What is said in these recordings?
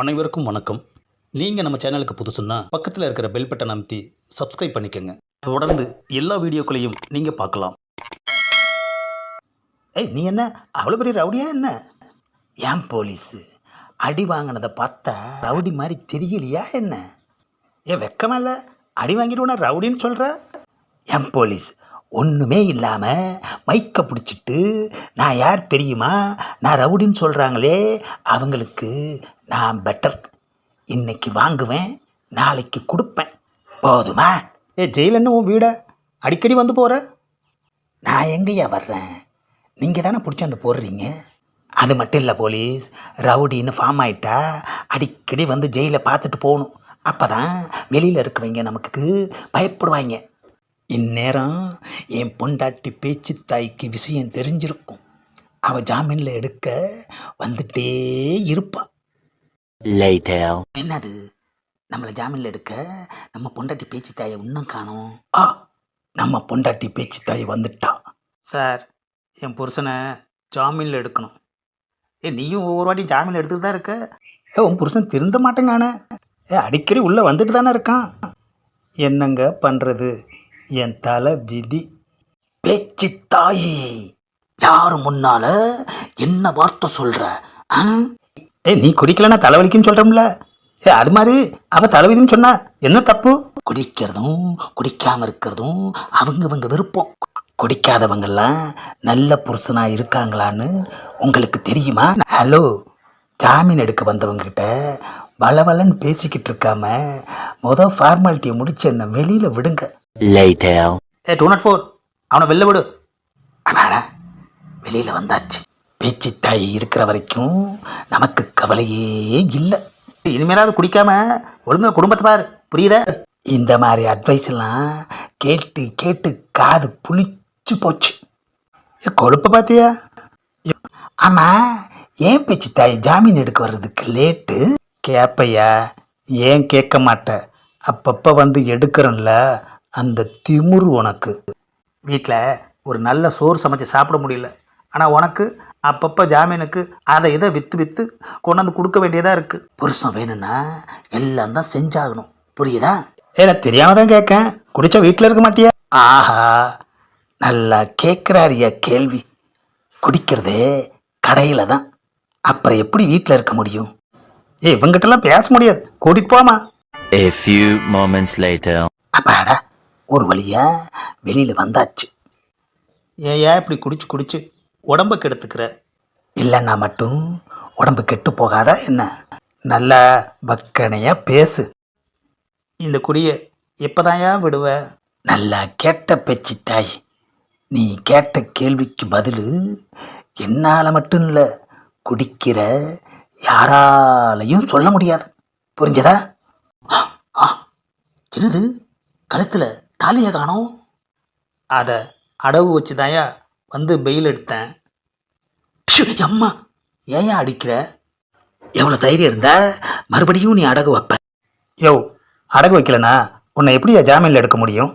அனைவருக்கும் வணக்கம். நீங்கள் நம்ம சேனலுக்கு புதுசுன்னா பக்கத்தில் இருக்கிற பெல் பட்டன் அமைத்தி சப்ஸ்கிரைப் பண்ணிக்கோங்க. தொடர்ந்து எல்லா வீடியோக்களையும் நீங்கள் பார்க்கலாம். ஏய் நீ என்ன? அவ்வளோ பெரிய ரவுடியா என்ன? ஏன் போலீஸு? அடி வாங்கினதை பார்த்தா ரவுடி மாதிரி தெரியலையா என்ன? ஏன் வெக்கமா இல்லை? அடி வாங்கிடுவோனா ரவுடின்னு சொல்கிற ஏன் போலீஸ் ஒன்றுமே இல்லாமல் மைக்கை பிடிச்சிட்டு நான் யார் தெரியுமா? நான் ரவுடின்னு சொல்கிறாங்களே அவங்களுக்கு நான் பெட்டர் இன்னைக்கு வாங்குவேன் நாளைக்கு கொடுப்பேன். போதுமா? ஏ ஜெயிலன்னு உன் வீட? அடிக்கடி வந்து போகிற நான் எங்கேயா வர்றேன்? நீங்கள் தானே பிடிச்சி வந்து போடுறீங்க? அது மட்டும் இல்லை போலீஸ் ரவுடின்னு ஃபார்ம் ஆயிட்டா அடிக்கடி வந்து ஜெயிலை பார்த்துட்டு போகணும். அப்போ தான் வெளியில் இருக்கவங்க நமக்கு பயப்படுவாங்க. இந்நேரம் என் பொண்டாட்டி பேச்சு தாய்க்கு விஷயம் தெரிஞ்சிருக்கும். அவள் ஜாமீனில் எடுக்க வந்துட்டே இருப்பாள் Later. என்னது? நம்மளை ஜாமீனில் எடுக்க நம்ம பொண்டாட்டி பேச்சு தாயை இன்னும் காணோம். ஆ நம்ம பொண்டாட்டி பேச்சு தாய் வந்துட்டா. சார் என் புருஷனை ஜாமீனில் எடுக்கணும். ஏ நீயும் ஒவ்வொரு வாட்டி ஜாமீன் எடுத்துட்டு தான் இருக்க? ஏ உன் புருஷன் திருந்த மாட்டேங்கானே. ஏ அடிக்கடி உள்ளே வந்துட்டு தானே இருக்கான். என்னங்க பண்ணுறது என் தலை விதி. பேச்சு தாயி யார் முன்னால என்ன வார்த்தை சொல்ற ஆ? ஏ நீ குடிக்கலன்னா தலைவலிக்குன்னு சொல்கிறோம்ல ஏ அது மாதிரி அவ தலைவிதின்னு சொன்னா என்ன தப்பு? குடிக்கிறதும் குடிக்காம இருக்கிறதும் அவங்கவங்க விருப்பம். குடிக்காதவங்கெல்லாம் நல்ல புருஷனா இருக்காங்களான்னு உங்களுக்கு தெரியுமா? ஹலோ ஜாமீன் எடுக்க வந்தவங்க கிட்ட பலபலன்னு பேசிக்கிட்டு இருக்காம மொதல் ஃபார்மாலிட்டியை முடிச்சு என்ன வெளியில் விடுங்க. ஏ டூ நாட் ஃபோர் அவனை வெளில விடு. அடாடா வெளியில் வந்தாச்சு. பேச்சு தாய் இருக்கிற வரைக்கும் நமக்கு கவலையே இல்லை. இனிமேலாவது குடிக்காம ஒழுங்கா குடும்பத்தை பாரு. புரியுதா? இந்த மாதிரி அட்வைஸ் எல்லாம் கேட்டு கேட்டு காது புளிச்சு போச்சு. ஏ, கொழுப்ப பார்த்தியா ஆமாம் ஏன் பேச்சு தாய் ஜாமீன் எடுக்க வர்றதுக்கு லேட்டு கேப்பையா ஏன் கேட்க மாட்டேன் அப்பப்போ வந்து எடுக்கிறோம்ல அந்த திமிரு உனக்கு. வீட்டில் ஒரு நல்ல சோறு சமைச்சு சாப்பிட முடியல. ஆனால் உனக்கு அப்பப்போ ஜாமீனுக்கு அதை இதை விற்று விற்று கொண்டாந்து கொடுக்க வேண்டியதாக இருக்குது புருஷன் வேணும்னா எல்லாம் தான் செஞ்சாகணும். புரியுதா? ஏன்னா தெரியாம தான் கேட்கேன். குடிச்சா வீட்டில் இருக்க மாட்டியா? ஆஹா நல்லா கேட்குறாரியா கேள்வி. குடிக்கிறதே கடையில் தான். அப்புறம் எப்படி வீட்டில் இருக்க முடியும்? ஏ இவங்கிட்டலாம் பேச முடியாது. கூட்டிகிட்டு போமா A few moments later. அப்பாடா ஒரு வழியா வெளியில் வந்தாச்சு. ஏயா இப்படி குடிச்சு குடிச்சு உடம்ப கெடுத்துக்கிற. இல்லைன்னா மட்டும் உடம்பு கெட்டு போகாதா என்ன? நல்லா பக்கனையா பேசு. இந்த குடியை எப்போதாயா விடுவ? நல்லா கேட்ட பேச்சு தாய். நீ கேட்ட கேள்விக்கு பதில் என்னால் மட்டும் இல்லை குடிக்கிற யாராலையும் சொல்ல முடியாது. புரிஞ்சதா? ஆ என்னது? கழுத்தில் தாலியை காணோம்? அதை அடவு வச்சு தாயா வந்து பெயில் எடுத்தேன். அம்மா ஏன் அடிக்கிற? எவ்வளோ தைரியம் இருந்தா மறுபடியும் நீ அடகு வைப்ப. யோ அடகு வைக்கலனா உன்னை எப்படியா ஜாமீனில் எடுக்க முடியும்?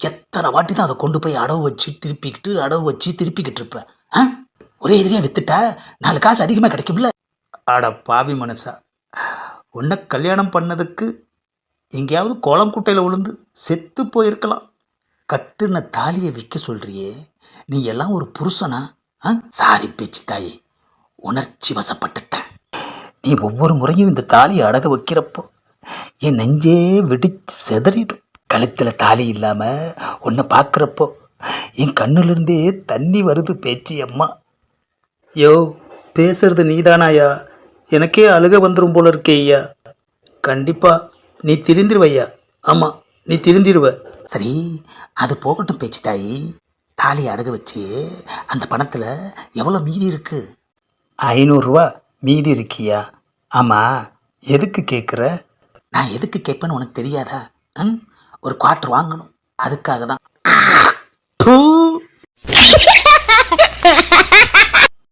எத்தனை வாட்டி தான் அதை கொண்டு போய் அடவு வச்சு திருப்பிக்கிட்டு அடவு வச்சு திருப்பிக்கிட்டு இருப்பேன் ஆ? ஒரே எதிரியாக வித்துட்டா நாலு காசு அதிகமாக கிடைக்கும்ல? அட பாவி மனசா. உன்னை கல்யாணம் பண்ணதுக்கு எங்கேயாவது கோலம் குட்டையில் விழுந்து செத்து போயிருக்கலாம். கட்டுன தாலியை விற்க சொல்றியே. நீ எல்லாம் ஒரு புருஷனா? ஆ? சாரி பேச்சு தாயே. உணர்ச்சி வசப்பட்டுட்டேன் நீ ஒவ்வொரு முறையும் இந்த தாலியை அடக வைக்கிறப்போ என் நெஞ்சே வெடிச்சு செதறிடும். கழுத்தில் தாலி இல்லாமல் உன்னை பார்க்குறப்போ என் கண்ணுலேருந்தே தண்ணி வருது பேச்சு அம்மா. யோ பேசுறது நீதானாயா எனக்கே அழுக வந்துடும் போல இருக்கே ஐயா. கண்டிப்பாக நீ திருந்திருவையா ஆமாம் நீ திருந்திருவ. சரி அது போகட்டும் பேச்சு தாயி. தாலியை அடகு வச்சு அந்த பணத்தில் எவ்வளோ மீதி இருக்கு? ஐநூறுரூவா மீதி இருக்கியா? ஆமாம் எதுக்கு கேட்குற நான் எதுக்கு கேட்பேன்னு உனக்கு தெரியாதா? ம்? ஒரு குவார்ட்டர் வாங்கணும். அதுக்காக தான்.